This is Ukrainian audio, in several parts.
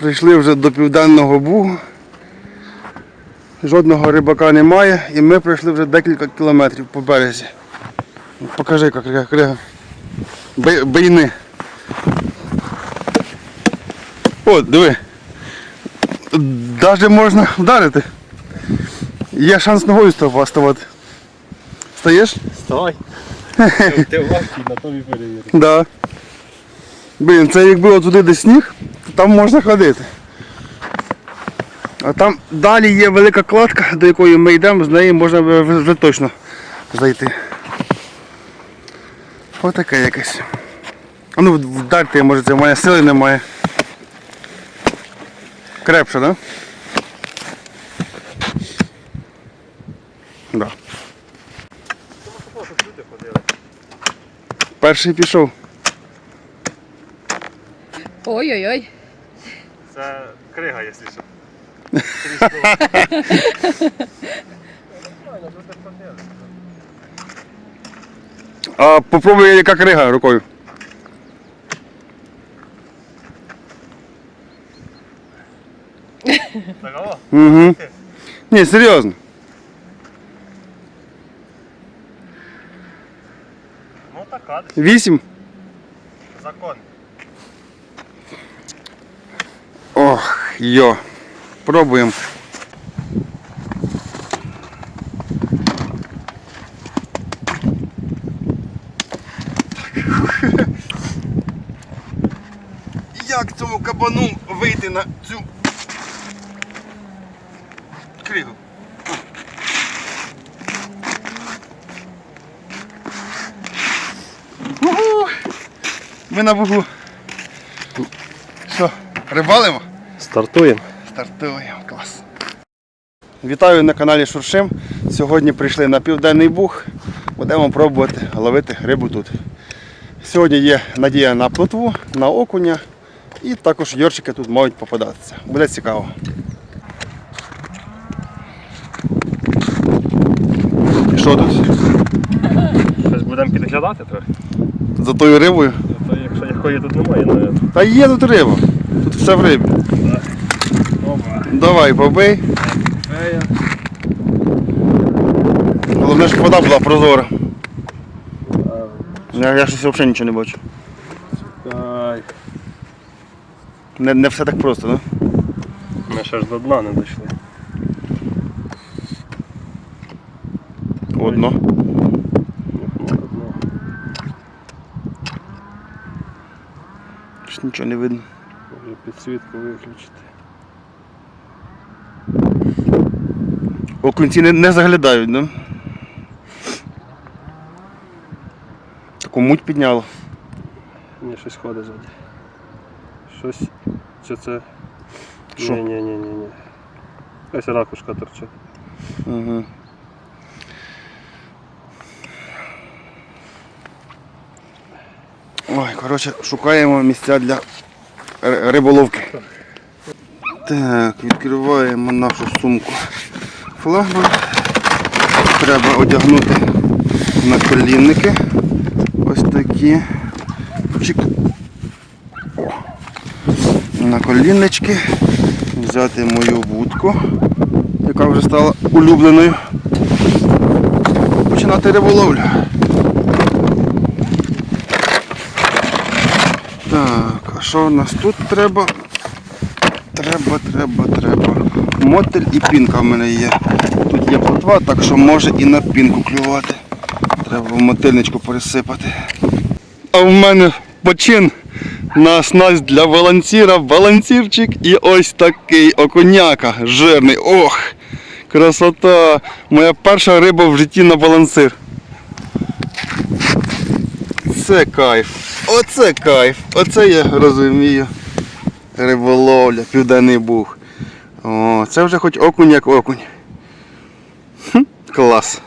Прийшли вже до Південного Бугу. Жодного рибака немає і ми пройшли вже декілька кілометрів по березі. Покажи, як крига. Бийни. О, диви. Даже можна вдарити. Є шанс ногою став- ставати. Стаєш? Вставай. Ти важкий, на тобі перевірю. Да. Блін, це якби отуди де сніг, то там можна ходити. А там далі є велика кладка, до якої ми йдемо, з неї можна вже- точно зайти. Отаке якесь. А ну вдарте, може це в мене сили немає. Крепше? Да? Да. Перший пішов. Ой-ой-ой. Це крига, якщо що. А попробуй, яка крига рукою. Угу. Ні, серйозно. Ну така десь. Вісім. Закон. Ох, йо. Пробуємо. Як цьому кабану вийти на цю кригу? Ми на бугу. Що, рибалимо? Стартуємо. Стартуємо, клас. Вітаю на каналі Шуршим. Сьогодні прийшли на Південний Буг. Будемо пробувати ловити рибу тут. Сьогодні є надія на плотву, на окуня і також йорчики тут можуть попадатися. Буде цікаво. І що тут? Щось будемо підглядати трохи. За тою рибою? То якщо якої тут немає, навіть. Та є тут риба. Тут все в рибі. Давай, побий. Головне, щоб вода була прозора. Я, я щось взагалі нічого не бачу. Не, не все так просто, так? Ми ще ж до дна не дійшли. Одно. Щось нічого не видно. Може підсвітку виключити. Окунці не, не заглядають, да? Таку муть підняло. Ні, щось ходить ззаді. Щось. Чи це. Що? Ні, ні, ні, ні, ні. Ось ракушка торчить. Угу. Ой, коротше, шукаємо місця для риболовки. Так, відкриваємо нашу сумку флагман. Треба одягнути наколінники. Ось такі. Чик. О. Наколіннички. Взяти мою вудку, яка вже стала улюбленою. Починати риболовлю. Так, а що в нас тут треба? Треба, треба, треба. Мотель і пінка в мене є. Тут є плотва, так що може і на пінку клювати. Треба в мотильничку пересипати. А в мене почин на снасть для балансіра, балансірчик і ось такий окуняка жирний. Ох! Красота! Моя перша риба в житті на балансир. Це кайф. Оце кайф. Оце я розумію. Риболовля, південний буг. О, це вже хоч окунь як окунь. Хм, клас.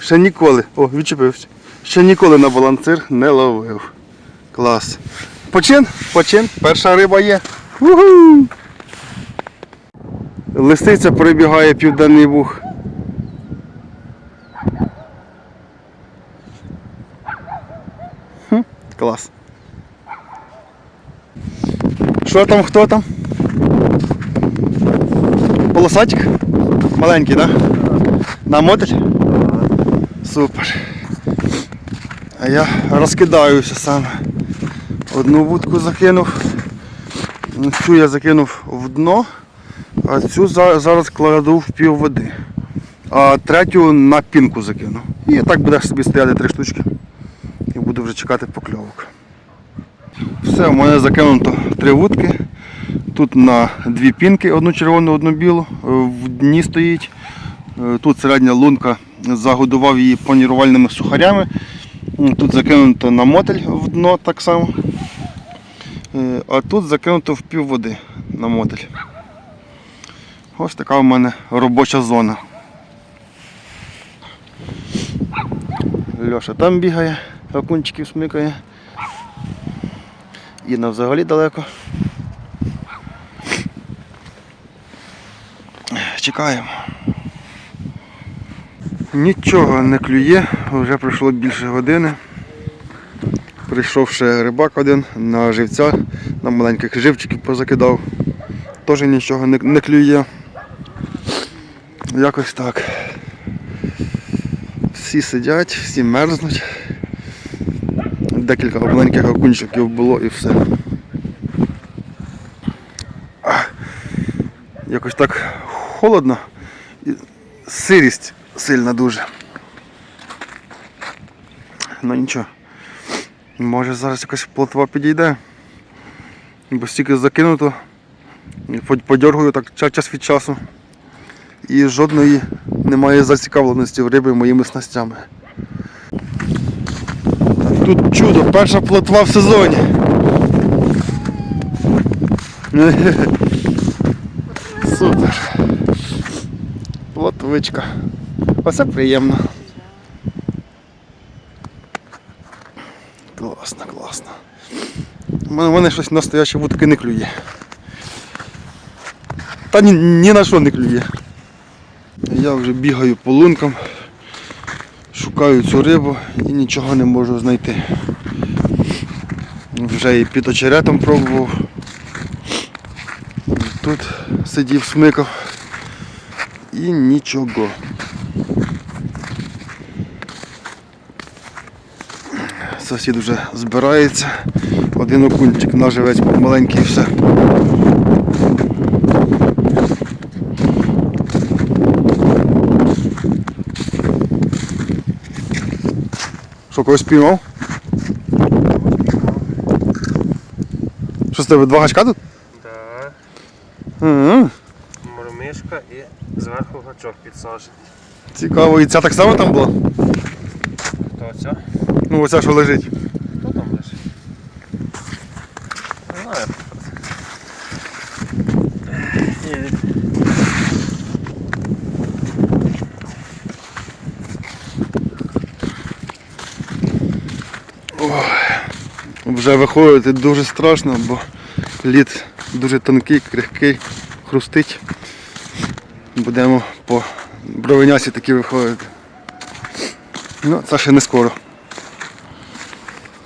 Ще ніколи. О, відчепився. Ще ніколи на балансир не ловив. Клас. Почин? Почин. Перша риба є. Уху! Лисиця перебігає південний. Хм, клас. Що там, хто там? Полосатик? Маленький, так? Да? На мотель? Супер. А я розкидаюся сам. Одну вудку закинув. Цю я закинув в дно, а цю зараз кладу в пів води. А третю на пінку закину. І так буде собі стояти три штучки. І буду вже чекати покльовок. Все, у мене закинуто три вудки. Тут на дві пінки, одну червону, одну білу. Е, В дні стоїть. Е, Тут середня лунка загодував її панірувальними сухарями. Тут закинуто на мотель в дно так само. Е, А тут закинуто в пів води на мотель. Ось така в мене робоча зона. Льоша там бігає, окунчиків смикає. Інна взагалі далеко. Чекаємо. Нічого не клює, вже пройшло більше години. Прийшов ще рибак один на живця, на маленьких живчиків позакидав. Теж нічого не, не клює. Якось так. Всі сидять, всі мерзнуть. Декілька маленьких окунчиків було і все. Якось так холодно сирість сильна дуже. Ну нічого. Може зараз якась плотва підійде. Бо стільки закинуто. І под- Подьоргую так час від часу. І жодної немає зацікавленості в риби моїми снастями. Тут чудо, перша плотва в сезоні. Супер. Плотвичка. Оце приємно. Класно, класно. У мене щось настояще вудки не клює. Та ні, ні на що не клює. Я вже бігаю по лункам, шукаю цю рибу і нічого не можу знайти. Вже і під очеретом пробував. Тут сидів, смикав і нічого. Сусід вже збирається. Один окунчик наживець маленький і все. Що, когось спіймав? Що з тебе два гачка тут? Так, Ага, мормишка і зверху гачок підсаджений. Цікаво, і ця так само там була? Хто це? Ну оця що лежить. Хто там лежить? Не знаю. Є. Вже виходити дуже страшно, бо лід дуже тонкий, крихкий, хрустить. Будемо по бровинясі таки виходити. Ну, це ще не скоро.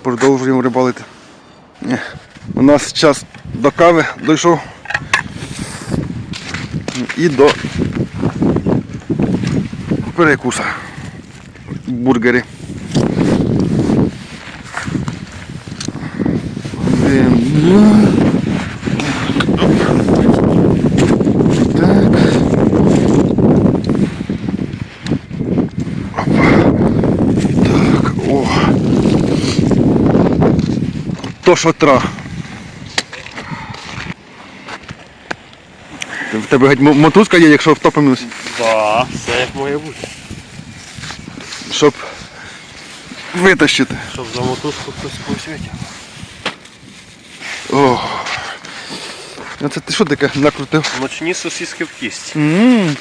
Продовжуємо рибалити. У нас час до кави дійшов. І до перекуса. Бургери. Один, два. Так. Опа. Так, о. То що тра. В тебе геть мотузка є, якщо втопимось, Да, все як має бути. щоб витащити. Щоб за мотузку хтось когось витягнув. А це ти що таке накрутив? Ночні сосиски в кісті. Ммм.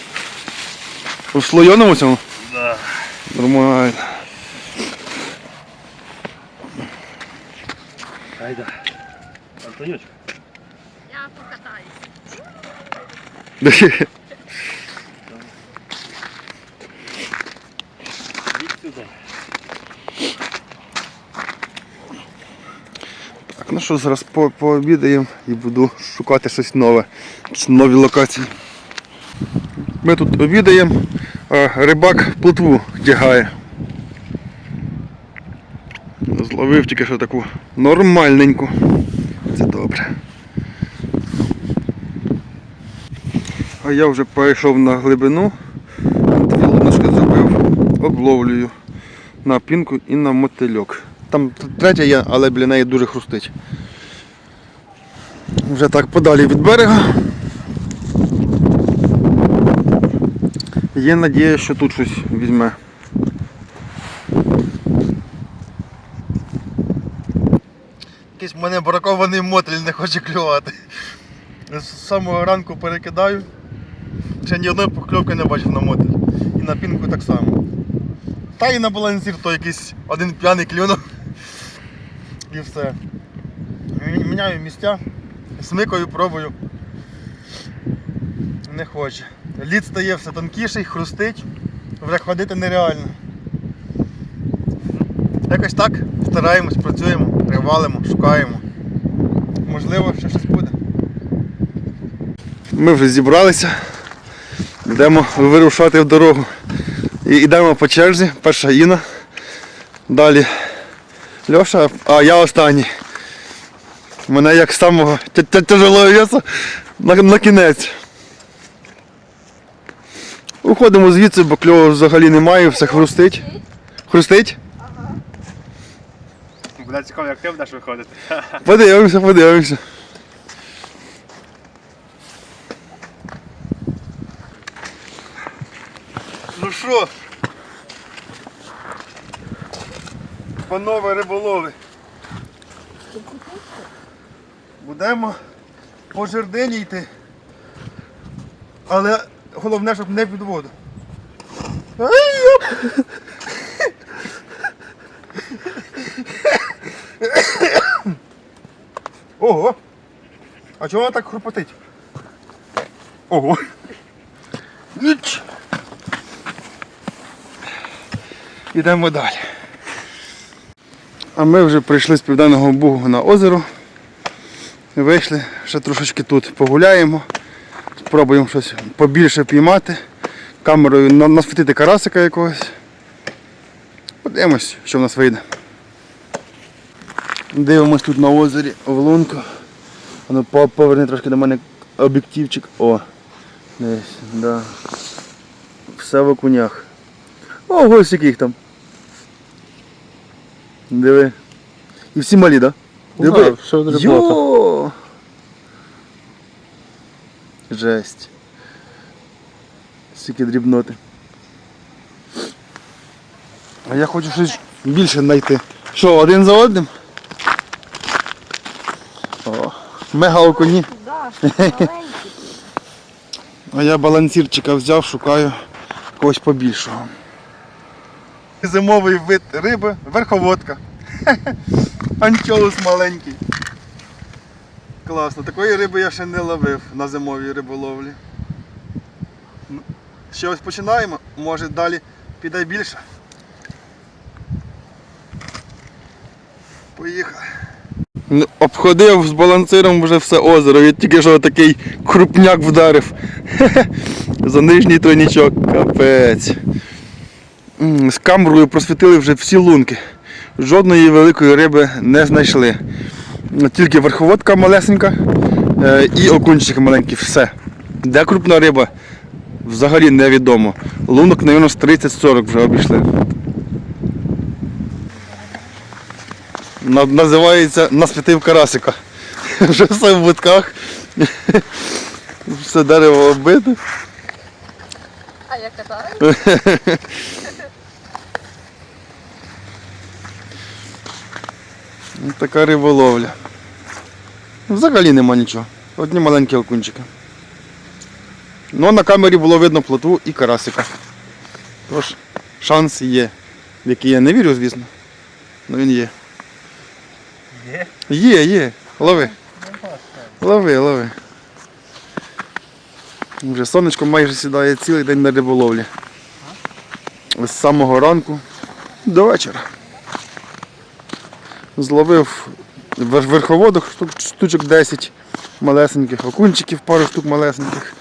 У слойоному цьому? Да. Нормально. Айда. Антонючка. Я покатаюсь. Так, ну що, зараз по- пообідаємо і буду шукати щось нове. Нові локації. Ми тут обідаємо, а рибак плотву тягає. Зловив тільки що таку нормальненьку. Це добре. А я вже перейшов на глибину. Дві луночки зробив, обловлюю на пінку і на мотильок. Там третя є, але біля неї дуже хрустить. Вже так подалі від берега. Є надія, що тут щось візьме. В мене бракований мотель не хоче клювати. З самого ранку перекидаю. Ще ні одної покльовки не бачив на мотель. І на пінку так само. Та і на балансір то якийсь один п'яний клюнув. І все. Мі- Міняю місця, смикаю, пробую. Не хоче. Лід стає все тонкіший, хрустить, вже ходити нереально. Якось так стараємось, працюємо, привалимо, шукаємо. Можливо, ще щось буде. Ми вже зібралися. Йдемо вирушати в дорогу. І йдемо по черзі. Перша Іна. Далі Льоша, а я останній. Мене як самого тя- тя- тяжелого веса на, на кінець. Уходимо звідси, бо кльову взагалі немає, все хрустить. Хрустить? Буде цікаво, як ти будеш виходити. Подивимося, подивимося. Ну що? Панове риболови. Будемо по жердині йти. Але головне, щоб не під воду. Ай, Ого! А чого вона так хрупотить? Ого! Ніч! Ідемо далі. А ми вже прийшли з південного бугу на озеро. Вийшли, ще трошечки тут погуляємо. Спробуємо щось побільше піймати. Камерою на- насвітити карасика якогось. Подивимось, що в нас вийде. Дивимось тут на озері в лунку. Воно по- поверни трошки до мене об'єктивчик. О. Десь, да. Все в окунях. Ого, ось яких там. Диви. І всі малі? Да? Ну, да, все. Йо! Жесть. Скільки дрібноти. А я хочу щось більше знайти. Що, один за одним? О, мега окуні. А я балансірчика взяв, шукаю когось побільшого. Зимовий вид риби, верховодка. Анчоус маленький. Класно, такої риби я ще не ловив на зимовій риболовлі. Ну, Ще ось починаємо, може далі піде більше. Поїхали. Обходив з балансиром вже все озеро. Я тільки що такий крупняк вдарив. За нижній тройнічок. Капець. З камерою просвітили вже всі лунки. Жодної великої риби не знайшли. Тільки верховодка малесенька е, і окунчики маленькі. Все. Де крупна риба? Взагалі невідомо. Лунок, мабуть, з 30-40 вже обійшли. На- Називається насвітив карасика. Вже все в будках. Все дерево оббите. А я катаю. Ну, Така риболовля. Взагалі нема нічого. Одні маленькі окунчики. Ну, на камері було видно плотву і карасика. Тож шанс є. В який я не вірю, звісно. але він є. Є? Є, є. Лови. Лови, лови. Вже сонечко майже сідає цілий день на риболовлі. З самого ранку до вечора. Зловив вер- верховодок штучок 10 малесеньких, окунчиків пару штук малесеньких.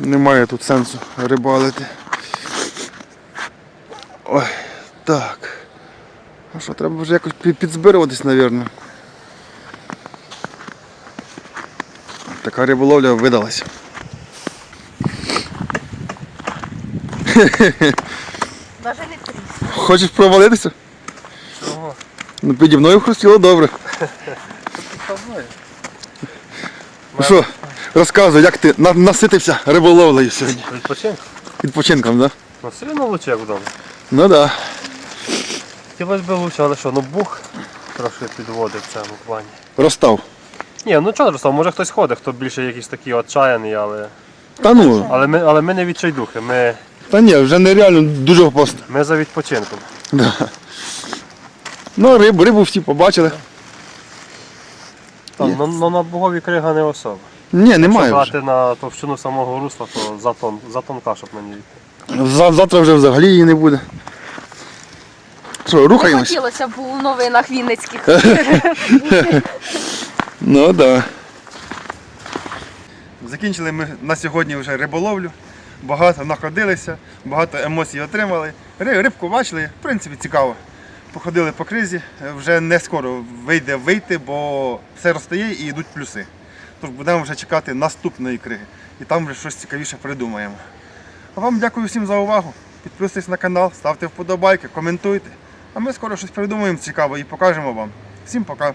Немає тут сенсу рибалити. Ой, так. А що, треба вже якось пі- підзбируватись, мабуть. Така риболовля видалась. Навіть не тріс. Хочеш провалитися? Чого? Ну піді мною хрустіло добре. Ну що, розказуй, як ти на- наситився риболовлею сьогодні? Відпочинку? Відпочинком, так? Да? Ну все одно вдома. Ну так. Да. Хотілося б лучше, але що, ну бух трошки підводить в цьому плані. Розстав. Ні, ну чого розстав, може хтось ходить, хто більше якийсь такий отчаяний, але. Та ну, Але ми, але ми не відчайдухи, ми, та ні, вже нереально дуже опасно. ми за відпочинком. Да. Ну, рибу, рибу всі побачили. Там, ну, ну, на богові крига не особа. Ні, Якщо немає вже. брати на товщину самого русла, то за, тон, за тонка, щоб ній йти. За- Завтра вже взагалі її не буде. Що, Не рухаємось? хотілося б у новинах вінницьких. Ну так. Да. Закінчили ми на сьогодні вже риболовлю. Багато находилися, багато емоцій отримали. Ри- Рибку бачили, в принципі, цікаво. Походили по кризі, вже не скоро вийде вийти, бо все розстає і йдуть плюси. Тож будемо вже чекати наступної криги. І там вже щось цікавіше придумаємо. А вам дякую всім за увагу. Підписуйтесь на канал, ставте вподобайки, коментуйте. А ми скоро щось придумаємо цікаве і покажемо вам. Всім пока!